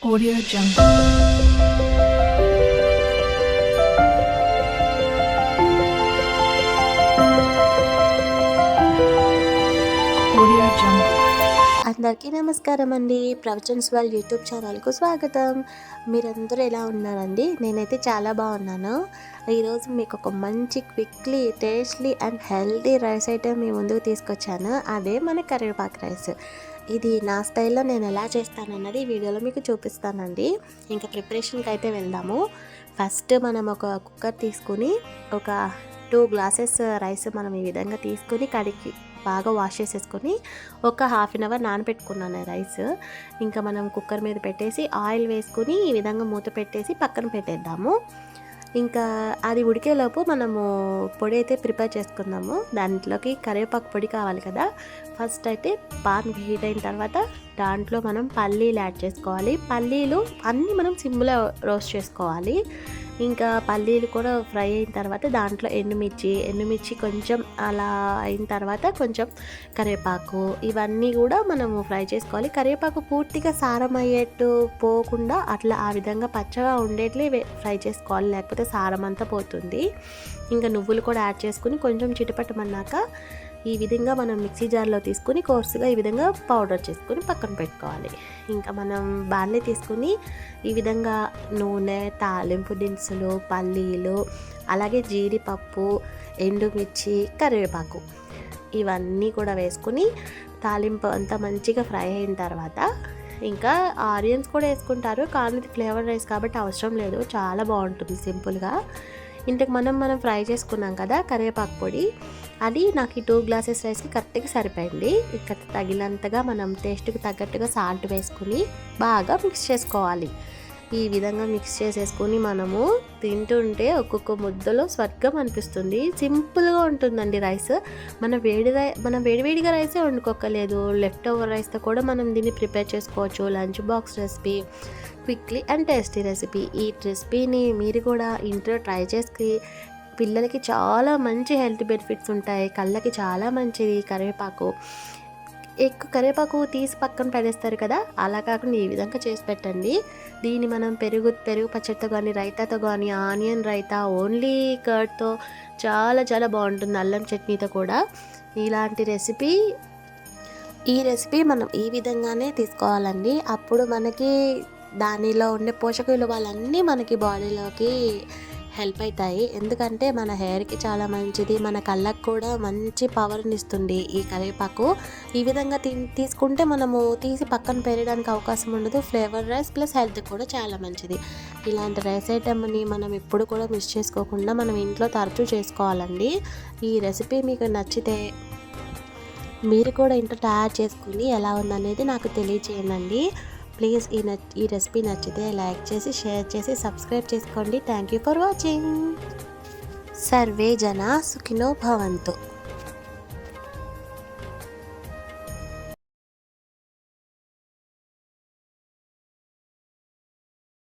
Audio Jungle. అందరికీ నమస్కారం అండి ప్రవచన్స్ వాళ్ళ యూట్యూబ్ ఛానల్కు స్వాగతం. మీరందరూ ఎలా ఉన్నారండి? నేనైతే చాలా బాగున్నాను. ఈరోజు మీకు ఒక మంచి quickly tastily and healthy rice item మీ ముందుకు తీసుకొచ్చాను. అదే మన కరివేపాకు రైస్. ఇది నా స్టైల్లో నేను ఎలా చేస్తానన్నది వీడియోలో మీకు చూపిస్తానండి. ఇంకా ప్రిపరేషన్కి అయితే వెళ్దాము. ఫస్ట్ మనం ఒక కుక్కర్ తీసుకుని ఒక టూ గ్లాసెస్ రైస్ మనం ఈ విధంగా తీసుకుని కడిగి బాగా వాష్ చేసేసుకొని ఒక హాఫ్ అన్ అవర్ నానబెట్టుకున్నాను రైస్ ఇంకా మనం కుక్కర్ మీద పెట్టేసి ఆయిల్ వేసుకుని ఈ విధంగా మూత పెట్టేసి పక్కన పెట్టేద్దాము. ఇంకా అది ఉడికేలోపు మనము పొడి అయితే ప్రిపేర్ చేసుకుందాము. దాంట్లోకి కరివేపాకు పొడి కావాలి కదా. ఫస్ట్ అయితే పాన్ హీట్ అయిన తర్వాత దాంట్లో మనం పల్లీలు యాడ్ చేసుకోవాలి. పల్లీలు అన్నీ మనం సిమ్లో రోస్ట్ చేసుకోవాలి. ఇంకా పల్లీలు కూడా ఫ్రై అయిన తర్వాత దాంట్లో ఎండుమిర్చి ఎండుమిర్చి కొంచెం అలా అయిన తర్వాత కొంచెం కరివేపాకు ఇవన్నీ కూడా మనము ఫ్రై చేసుకోవాలి. కరివేపాకు పూర్తిగా సారం అయ్యేట్టు పోకుండా అట్లా ఆ విధంగా పచ్చగా ఉండేట్లే ఫ్రై చేసుకోవాలి. లేకపోతే సారం అంతా పోతుంది. ఇంకా నువ్వులు కూడా యాడ్ చేసుకుని కొంచెం చిటపట్టమన్నాక ఈ విధంగా మనం మిక్సీ జార్లో తీసుకుని కోర్సుగా ఈ విధంగా పౌడర్ చేసుకుని పక్కన పెట్టుకోవాలి. ఇంకా మనం బాణలే తీసుకుని ఈ విధంగా నూనె తాలింపు దినుసులు పల్లీలు అలాగే జీడిపప్పు ఎండుమిర్చి కరివేపాకు ఇవన్నీ కూడా వేసుకుని తాలింపు అంతా మంచిగా ఫ్రై అయిన తర్వాత ఇంకా ఆనియన్స్ కూడా వేసుకుంటారు. కానీ ఇది ఫ్లేవర్ రైస్ కాబట్టి అవసరం లేదు. చాలా బాగుంటుంది సింపుల్గా. ఇంతకు మనం మనం ఫ్రై చేసుకున్నాం కదా కరివేపాకు పొడి అది నాకు ఈ టూ గ్లాసెస్ రైస్కి కరెక్ట్గా సరిపోయింది. ఇక్కడ తగినంతగా మనం టేస్ట్కి తగ్గట్టుగా సాల్ట్ వేసుకుని బాగా మిక్స్ చేసుకోవాలి. ఈ విధంగా మిక్స్ చేసేసుకొని మనము తింటుంటే ఒక్కొక్క ముద్దలో స్వర్గం అనిపిస్తుంది. సింపుల్గా ఉంటుందండి రైస్. మన వేడి రై మనం వేడివేడిగా రైసే వండుకోకలేదు లెఫ్ట్ ఓవర్ రైస్తో కూడా మనం దీన్ని ప్రిపేర్ చేసుకోవచ్చు. Lunch box recipe quickly and tasty recipe. ఈ రెసిపీని మీరు కూడా ఇంట్లో ట్రై చేసి పిల్లలకి చాలా మంచి హెల్త్ బెనిఫిట్స్ ఉంటాయి. కళ్ళకి చాలా మంచిది. కరివేపాకు. ఎక్కువ కరివేపాకు తీసి పక్కన పడేస్తారు కదా అలా కాకుండా ఈ విధంగా చేసి పెట్టండి. దీన్ని మనం పెరుగు పెరుగు పచ్చడితో కానీ రైతాతో కానీ ఆనియన్ రైతా ఓన్లీ కర్డ్తో చాలా చాలా బాగుంటుంది అల్లం చట్నీతో కూడా. ఇలాంటి రెసిపీ ఈ రెసిపీ మనం ఈ విధంగానే తీసుకోవాలండి. అప్పుడు మనకి దానిలో ఉండే పోషక విలువలన్నీ మనకి బాడీలోకి హెల్ప్ అవుతాయి. ఎందుకంటే మన హెయిర్కి చాలా మంచిది. మన కళ్ళకు కూడా మంచి పవర్ని ఇస్తుంది ఈ కరివేపాకు. ఈ విధంగా తీ తీసుకుంటే మనము తీసి పక్కన పెరగడానికి అవకాశం ఉండదు. ఫ్లేవర్ రైస్ ప్లస్ హెల్త్ కూడా చాలా మంచిది. ఇలాంటి రైస్ ఐటమ్ని మనం ఎప్పుడు కూడా మిస్ చేసుకోకుండా మనం ఇంట్లో తరచూ చేసుకోవాలండి. ఈ రెసిపీ మీకు నచ్చితే మీరు కూడా ఇంట్లో తయారు చేసుకుని ఎలా ఉందనేది నాకు తెలియచేయండి. ప్లీజ్ ఈ ఈ రెసిపీ నచ్చితే లైక్ చేసి షేర్ చేసి సబ్స్క్రైబ్ చేసుకోండి. Thank you for watching. Survey జనా సుఖినో భవంతు.